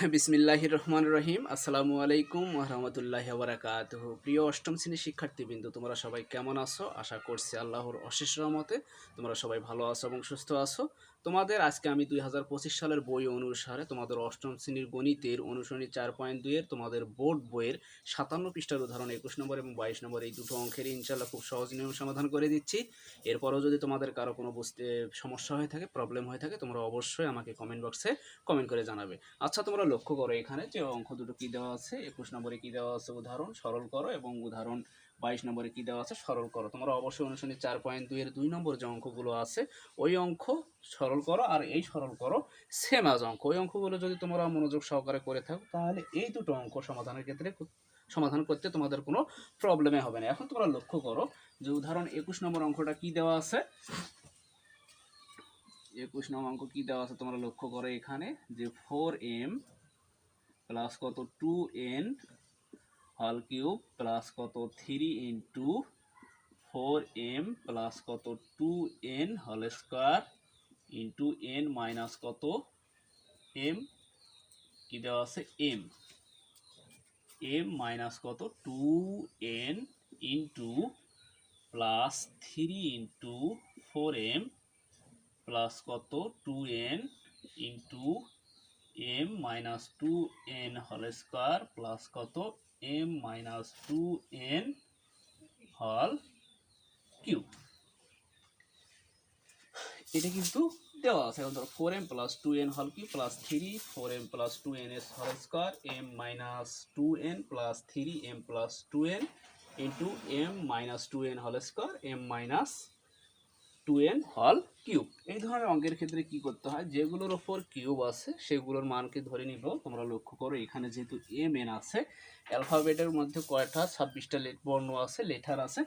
বিসমিল্লাহ রহমান রহিম। আসসালামু আলাইকুম রহমতুল্লাহ বারাকাত প্রিয় অষ্টম শ্রেণির শিক্ষার্থীবৃন্দ, তোমরা সবাই কেমন আছো? আশা করছি আল্লাহর অশেষ রহমতে তোমরা সবাই ভালো আছো এবং সুস্থ আছো। তোমাদের আজকে আমি দুই হাজার পঁচিশ সালের বই অনুসারে তোমাদের অষ্টম শ্রেণির গণিতের অনুসরণী চার পয়েন্ট দুইয়ের তোমাদের বোর্ড বইয়ের সাতান্ন পৃষ্ঠার উদাহরণ একুশ নম্বর এবং বাইশ নম্বর এই দুটো অঙ্কের ইনশাল্লাহ খুব সহজ নিয়ম সমাধান করে দিচ্ছি। এরপরও যদি তোমাদের কারও কোনো বুঝতে সমস্যা হয়ে থাকে প্রবলেম হয়ে থাকে, তোমরা অবশ্যই আমাকে কমেন্ট বক্সে কমেন্ট করে জানাবে। আচ্ছা তোমরা লক্ষ্য করো এখানে যে অঙ্ক দুটো কী দেওয়া আছে? একুশ নম্বরে কী দেওয়া আছে? উদাহরণ সরল করো এবং উদাহরণ বাইশ নম্বরে কি দেওয়া আছে? সরল করো। তোমরা অবশ্যই অনুসরণী চার পয়েন্ট দুইয়ের দুই নম্বর যে অঙ্কগুলো আছে, ওই অঙ্ক সরল করো আর এই সরল করো সেম আজ অঙ্ক। ওই অঙ্কগুলো যদি তোমরা মনোযোগ সহকারে করে থাকো, তাহলে এই দুটো অঙ্ক সমাধানের ক্ষেত্রে সমাধান করতে তোমাদের কোনো প্রবলেমে হবে না। এখন তোমরা লক্ষ্য করো যে উদাহরণ একুশ নম্বর অঙ্কটা কি দেওয়া আছে? একুশ নম্বর অঙ্ক কি দেওয়া আছে? তোমরা লক্ষ্য করো এখানে যে ফোর এম প্লাস কত? টু এন হল কিউব প্লাস কত three into four M plus কত টু এন হল স্কোয়ার ইন্টু এন মাইনাস কত এম। কি দেওয়া আছে? এম। এম মাইনাস কত? Two N into plus three into four M plus কত? Two N into M minus two N হল square plus কত? এম মাইনাস টু এন হল কিউব এটা কিন্তু দেওয়া আছে। এখন ধরো four M plus two N হল cube plus three four M plus two N S হল square M minus two N plus three M plus two N into M minus two N হল square M minus two N হল cube এই ধরনের অঙ্কের ক্ষেত্রে কি করতে হয়? যেগুলোর ওপর কিউব আছে, সেগুলোর মানকে ধরে নিব তোমরা লক্ষ্য করো, এখানে যেহেতু এম এন আছে অ্যালফাবেটের মধ্যে কয়টা? ছাব্বিশটা বর্ণ আছে লেটার আছে।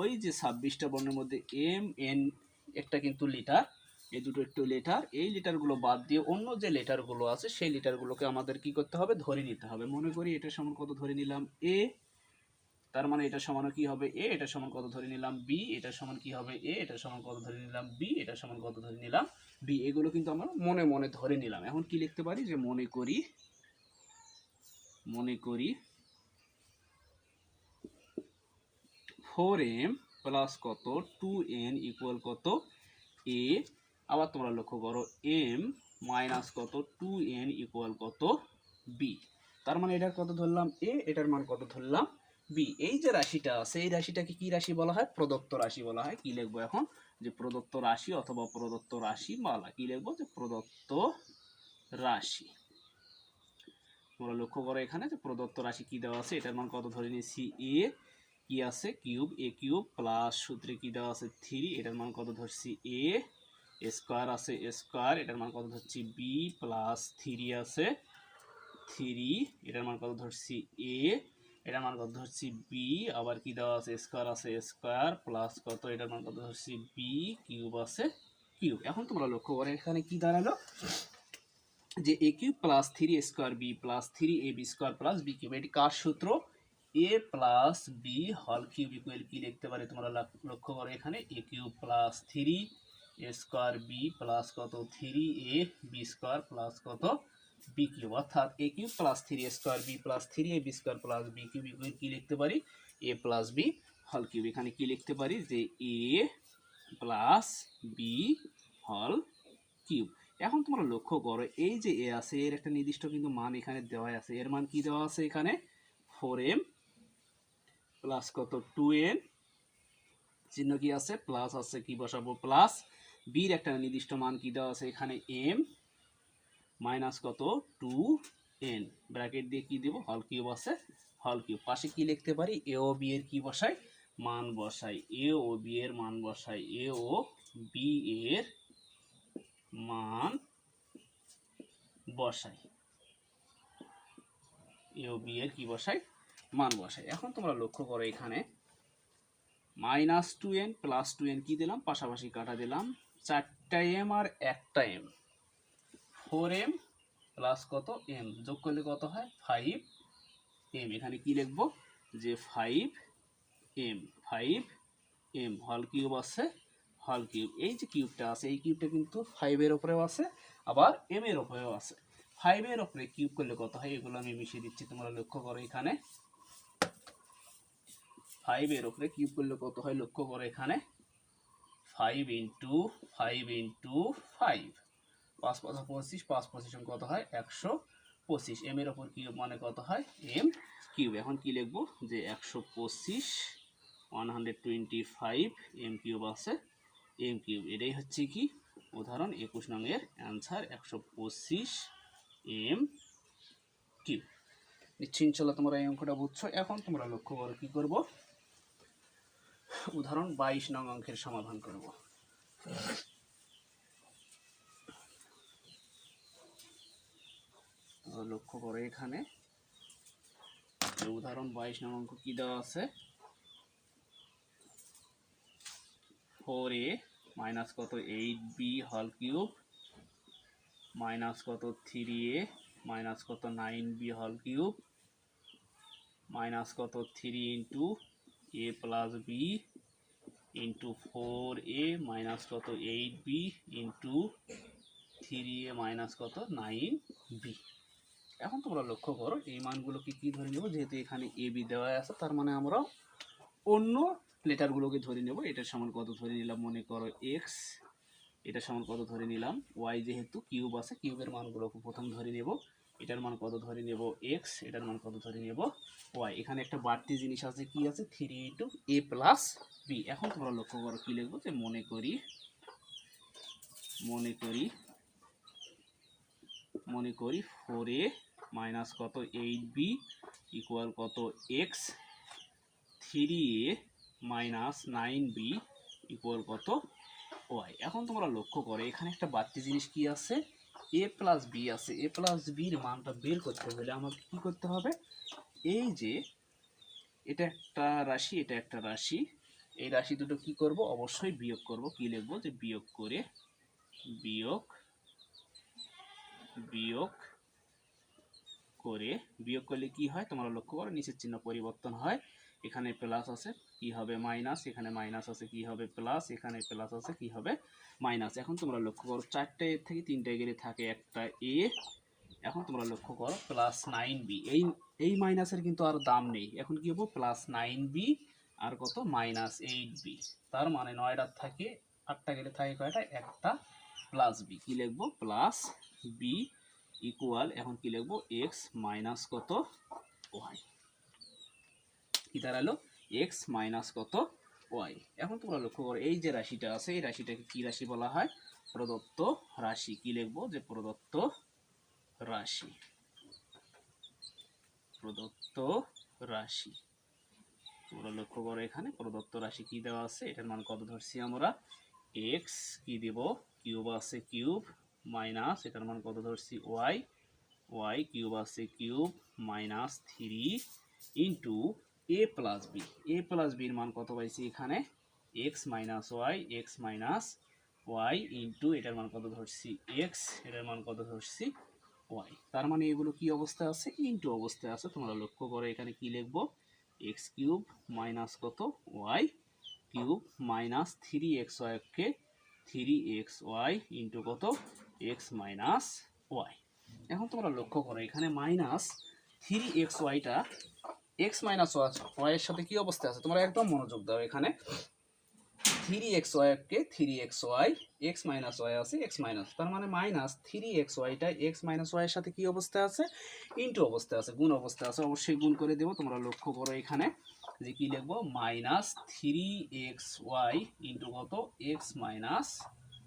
ওই যে ছাব্বিশটা বর্ণের মধ্যে এম এন একটা কিন্তু লিটার এই দুটো একটু লেটার এই লিটারগুলো বাদ দিয়ে অন্য যে লেটারগুলো আছে, সেই লিটারগুলোকে আমাদের কি করতে হবে? ধরে নিতে হবে। মনে করি এটা সমান কত ধরে নিলাম? এ তার মানে এটা সমান কি হবে? এ এটা সমান কত ধরে নিলাম? বি এটা সমান কি হবে? এ এটা সমান কত ধরে নিলাম? বি এটা সমান কত ধরে নিলাম? বি। এগুলো কিন্তু আমরা মনে মনে ধরে নিলাম। এখন কি লিখতে পারি? যে মনে করি মনে করি ফোর এম প্লাস কত? টু এন ইকুয়াল কত? এ আবার তোমরা লক্ষ্য করো এম মাইনাস কত? টু এন ইকুয়াল কত? বি তার মানে এটার কত ধরলাম? এ এটার মান কত ধরলাম? বি এই যে রাশিটা আছে, এই রাশিটাকে কি রাশি বলা হয়? প্রদত্ত রাশি বলা হয়। কি লিখব এখন? যে প্রদত্ত রাশি অথবা প্রদত্ত রাশি মালা। কি লিখব? যে প্রদত্ত রাশি। তোমরা লক্ষ্য করো এখানে যে প্রদত্ত রাশি কি দেওয়া আছে? এটার মান কত ধরে নিয়েছি? এ কি আছে? কিউব এ কিউব প্লাস সূত্রে কি দেওয়া আছে? থ্রি এটার মান কত ধরছি? এ স্কোয়ার আছে স্কোয়ার এটার মান কত ধরছি? বি প্লাস থ্রি আছে থ্রি এটার মান কত ধরছি? এ এটার মান কত ধরছি বি আবার কি দেওয়া আছে? স্কোয়ার আছে স্কোয়ার প্লাস কত? এটার মান কত ধরছি বি কিউব আছে কিউব এখন তোমরা লক্ষ্য করো, এখানে কি দাঁড়াল? যে A cube plus three square B plus three A B square plus B cube এটি কার সূত্র? এ প্লাস বি হল কিউব ইকুয়াল কি লিখতে পারে তোমরা লক্ষ্য করো এখানে? A cube plus three square B plus কত? Three A B square plus কত? বি কিউব অর্থাৎ A cube plus three square B plus three A B square plus B cube equal কি লিখতে পারি? এ প্লাস বি হল cube এখানে কি লিখতে পারি? যে এ প্লাস বি হল কিউব এখন তোমরা লক্ষ্য করো, এই যে এ আছে, এর একটা নির্দিষ্ট কিন্তু মান এখানে দেওয়া আছে। এর মান কি দেওয়া আছে এখানে? ফোর এম প্লাস কত? টু এন চিহ্ন কি আছে? প্লাস আছে, কি বসাবো? প্লাস বির একটা নির্দিষ্ট মান কি দেওয়া আছে? এখানে এম মাইনাস কত? টু এন ব্র্যাকেট দিয়ে কি দেবো? হল কিউব আছে। হল কিউব। পাশে কি লিখতে পারি? এ ও বি এর কি বসাই? মান বসাই। এ ও বি এর মান বসাই। এ ও বি এর মান বসাই। এ ও বি এর কি বসাই? মান বসাই। এখন তোমরা লক্ষ্য করো এখানে। Minus two N plus two N কি দিলাম? পাশাপাশি কাটা দিলাম। চারটা এম আর একটা এম ফোর এম প্লাস কত এম? যোগ করলে কত হয়? Five M. এখানে কি লিখব? যে ফাইভ এম ফাইভ এম, হল কিউব আছে, হল কিউব। এই যে কিউবটা আছে, এই কিউবটা কিন্তু ফাইভের উপরেও আছে, আবার এম এর উপরেও আছে। ফাইভের ওপরে কিউব করলে কত হয়? এগুলো আমি মিশিয়ে দিচ্ছি, তোমরা লক্ষ্য করো এখানে। ফাইভের ওপরে কিউব করলে কত হয়? লক্ষ্য করো এখানে। Five into five into five. পাঁচ পাঁচ পঁচিশ পাঁচ পঁচিশ কত হয়? একশো পঁচিশ। এম এর ওপর কিউব মানে কত হয়? M cube. এখন কি লিখব? যে একশো পঁচিশ one hundred twenty five M cube আছে। M cube. এটাই হচ্ছে কি? উদাহরণ একুশ নংয়ের অ্যান্সার একশো পঁচিশ এম কিউব। ইনশাল্লাহ তোমরা এই অঙ্কটা বুঝছ। এখন তোমরা লক্ষ্য করো কি করব? উদাহরণ বাইশ নং অঙ্কের সমাধান করব। লক্ষ্য করো এখানে। উদাহরণ বাইশ নং অঙ্ক কি দেওয়া আছে? ফোর এ মাইনাস কত? এইট বি হল কিউব মাইনাস কত? থ্রি এ মাইনাস কত? নাইন বি হল কিউব মাইনাস কত? Three into A plus B into four A minus কত? Eight B into three A minus কত? নাইন বি এখন তোমরা লক্ষ্য করো এই মানগুলোকে কি ধরে নেব? যেহেতু এখানে এ বি দেওয়া আছে, তার মানে আমরা অন্য লেটারগুলোকে ধরে নেব। এটার সমান কত ধরে নিলাম মনে করো এক্স এটার সমান কত ধরে নিলাম ওয়াই যেহেতু কিউব আছে, কিউবের মানগুলোকে প্রথম ধরে নেব। এটার মান কত ধরে নেব এক্স এটার মান কত ধরে নেব ওয়াই এখানে একটা বাড়তি জিনিস আছে, কি আছে? Three into A plus B এখন তোমরা লক্ষ্য করো কি লিখব? যে মনে করি মনে করি মনে করি ফোর এ মাইনাস কত এইট বি ইকুয়াল কত X three A minus nine B equal কত ওয়াই এখন তোমরা লক্ষ্য করো, এখানে একটা বাড়তি জিনিস কি আছে? এ প্লাস বি আছে। এ প্লাস বির মানটা বের করতে হলে আমাকে কি করতে হবে? এই যে এটা একটা রাশি, এটা একটা রাশি। এই রাশি দুটো কি করব? অবশ্যই বিয়োগ করব। কি লিখব? যে বিয়োগ করে বিয়োগ বিয়োগ করে, বিয়োগ করলে কি হয়? তোমরা লক্ষ্য করো, নিচের চিহ্ন পরিবর্তন হয়। এখানে প্লাস আছে, কি হবে? মাইনাস এখানে মাইনাস আছে, কি হবে? প্লাস এখানে প্লাস আছে, কি হবে? মাইনাস এখন তোমরা লক্ষ্য করো, চারটে থেকে তিনটে গেলে থাকে একটা এ এখন তোমরা লক্ষ্য করো প্লাস নাইন বি এই এই মাইনাসের কিন্তু আর দাম নেই। এখন কি হব? প্লাস নাইন বি আর কত? মাইনাস এইট বি তার মানে নয়টার থাকে আটটা গেলে থাকে কয়টা? একটা প্লাস বি কি লিখব? প্লাস বি ইকুয়াল এখন কি লিখব? এক্স মাইনাস কত? ওয়াই কি দাঁড়াল? এক্স মাইনাস কত? ওয়াই এখন তোমরা লক্ষ্য করো, এই যে রাশিটা আছে, এই রাশিটাকে কি রাশি বলা হয়? প্রদত্ত রাশি। কি লিখব? যে প্রদত্ত রাশি। প্রদত্ত রাশি। তোমরা লক্ষ্য করো এখানে, প্রদত্ত রাশি কি দেওয়া আছে? এটার মান কত ধরছি আমরা? এক্স কি দেব? কিউব আছে কিউব মাইনাস, এটার মান কত ধরছি? ওয়াই। ওয়াই কিউব আছে cube minus three into A plus B. A plus বির মান কত পাইছি এখানে? X minus Y, X minus Y into, এটার মান কত ধরছি? এক্স, এটার মান কত ধরছি? ওয়াই। তার মানে এগুলো কি অবস্থায় আছে? ইন্টু অবস্থায় আছে। তোমরা লক্ষ্য করো এখানে কি লিখব? এক্স কিউব মাইনাস কত? Y cube minus three X ওয়াইকে three X Y into কত? এক্স মাইনাস ওয়াই এখন তোমরা লক্ষ্য করো, এখানে মাইনাস থ্রি এক্স ওয়াইটা এক্স মাইনাস ওয়াইয়ের সাথে কি অবস্থায় আছে? তোমরা একদম মনোযোগ দাও এখানে। Three X ওয়াইকে three X Y X minus Y আছে এক্স মাইনাস তার মানে মাইনাস থ্রি এক্স ওয়াইটা এক্স মাইনাস ওয়াইয়ের সাথে কি অবস্থায় আছে? ইন্টু অবস্থায় আছে, গুণ অবস্থায় আছে। অবশ্যই গুণ করে দেবো। তোমরা লক্ষ্য করো এখানে যে কি লিখব? Minus three X Y into কত? এক্স মাইনাস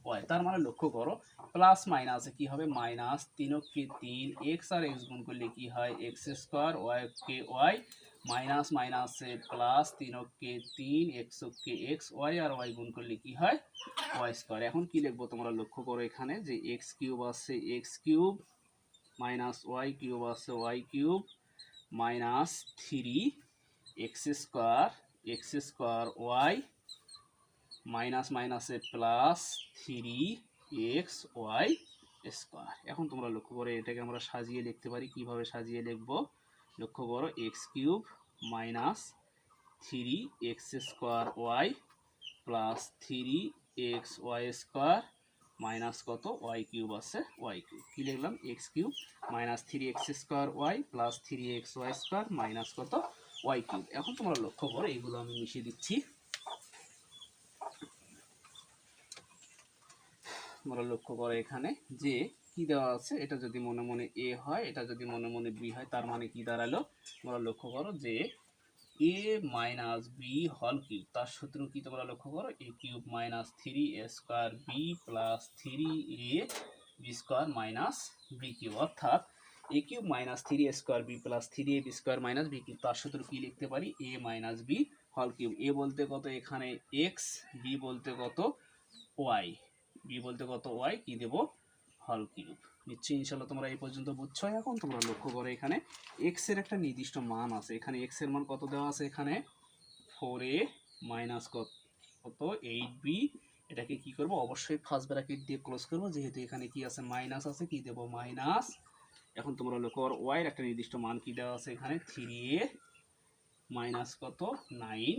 ওয়াই তার মানে লক্ষ্য করো প্লাস মাইনাসে কি হবে? মাইনাস তিনকে তিন এক্স আর এক্স গুণ করলে কি হয়? এক্স স্কোয়ার ওয়াই কে ওয়াই মাইনাস মাইনাসে প্লাস তিনকে তিন এক্স কে এক্স ওয়াই আর ওয়াই গুণ করলে কি হয়? ওয়াই স্কোয়ার এখন কি লিখব তোমরা? লক্ষ্য করো এখানে যে এক্স কিউব আছে X cube minus Y cube আছে Y cube minus three X square X square Y minus মাইনাসে plus three X Y square. এখন তোমরা লক্ষ্য করো এটাকে আমরা সাজিয়ে লিখতে পারি। কীভাবে সাজিয়ে লিখব? লক্ষ্য করো, X cube minus three X square Y plus three X Y square minus কত? ওয়াই কিউব আছে, ওয়াই কিউব। কী লিখলাম? X cube minus three X square Y plus three X Y square minus কত? Y cube. এখন তোমরা লক্ষ্য করো, এগুলো আমি মিশিয়ে দিচ্ছি। তোমরা লক্ষ্য করো এখানে যে কি দেওয়া আছে, এটা যদি মনে মনে এ হয়, এটা যদি মনে মনে বি হয়, তার মানে কি দাঁড়াল? তোমরা লক্ষ্য করো যে এ মাইনাস বি হল কিউব তার সূত্র কি তোমরা লক্ষ্য করো? A cube minus three A square B plus three A B square minus B cube অর্থাৎ A cube minus three A square B plus three A B square minus B cube তার সূত্র কী লিখতে পারি? এ মাইনাস বি হল cube A বলতে কত এখানে এক্স বি বলতে কত ওয়াই বি বলতে কত? ওয়াই কি দেব হল কিউব নিশ্চয়ই ইনশাল্লাহ তোমরা এই পর্যন্ত বুঝছ। এখন তোমরা লক্ষ্য করো এখানে এক্সের একটা নির্দিষ্ট মান আছে। এখানে এক্সের মান কত দেওয়া আছে? এখানে ফোর এ মাইনাস কত? কত? এইট বি এটাকে কি করব? অবশ্যই ফার্স্ট ব্র্যাকেট দিয়ে ক্লোজ করব। যেহেতু এখানে কি আছে? মাইনাস আছে, কি দেব? মাইনাস এখন তোমরা লক্ষ্য করো এর একটা নির্দিষ্ট মান কি দেওয়া আছে এখানে? থ্রি এ মাইনাস কত? নাইন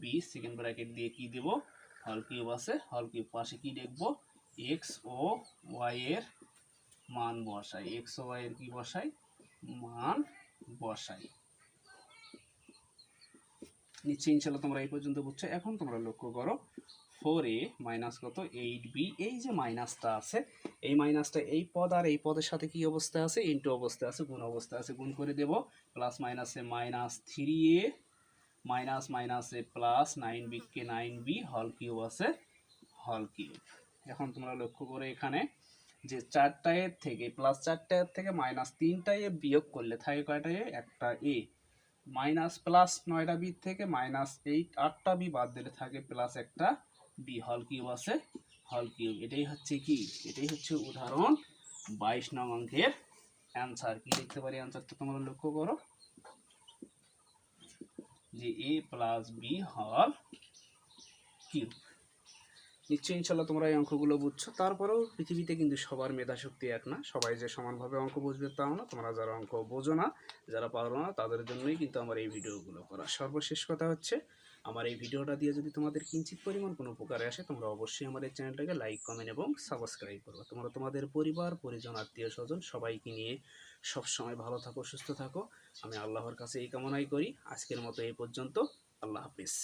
বি সেকেন্ড ব্র্যাকেট দিয়ে কি দেব? হল কিউব আছে, হল কিউব পাশে কি লিখব এক্স ও ওয়াই এর মান বসাই এক্স ও ওয়াই এর কি বসাই? মান বসাই। নিশ্চয়ই ইনশাল্লাহ তোমরা এই পর্যন্ত বুঝছ। এখন তোমরা লক্ষ্য করো ফোর এ মাইনাস কত? এইট বি এই যে মাইনাসটা আছে, এই মাইনাসটা এই পদ আর এই পদের সাথে কি অবস্থা আছে? ইন্টু অবস্থা আছে, গুণ অবস্থা আছে, গুণ করে দেব। প্লাস মাইনাসে মাইনাস থ্রি এ মাইনাস মাইনাসে প্লাস নাইন বি কে নাইন বি হল কিউব আছে হল কিউব। এখন তোমরা লক্ষ্য করে এখানে যে চারটা থেকে প্লাস চারটা থেকে মাইনাস তিনটা এ বিয়োগ করলে থাকে কয়টা এ? একটা এ। মাইনাস প্লাস নয়টা বি থেকে মাইনাস এইট, আটটা বি বাদ দিলে থাকে প্লাস একটা বি, হল কিউব আছে হল কিউব। এটাই হচ্ছে কি? এটাই হচ্ছে উদাহরণ বাইশ নং অঙ্কের অ্যান্সার। কি দেখতে পারি অ্যান্সারটা তোমরা লক্ষ্য করো? যে এ প্লাস বি হল কিউব নিশ্চয়ই ইনশাল্লাহ তোমরা এই অঙ্কগুলো বুঝছ। তারপরেও পৃথিবীতে কিন্তু সবার মেধা শক্তি এক না। সবাই যে সমানভাবে অঙ্ক বুঝবে তাও না। তোমরা যারা অঙ্ক বোঝো না, যারা পারো না, তাদের জন্যই কিন্তু আমার এই ভিডিওগুলো করা। সর্বশেষ কথা হচ্ছে, আমার এই ভিডিওটা দিয়ে যদি তোমাদের কিঞ্চিত পরিমাণ কোনো উপকারে আসে, তোমরা অবশ্যই আমার এই চ্যানেলটাকে লাইক কমেন্ট এবং সাবস্ক্রাইব করবে। তোমরা তোমাদের পরিবার, পরিজন আত্মীয় স্বজন সবাইকে নিয়ে সবসময় ভালো থাকো, সুস্থ থাকো। আমি আল্লাহর কাছে এই কামনাই করি। আজকের মতো এই পর্যন্ত। আল্লাহ হাফিজ।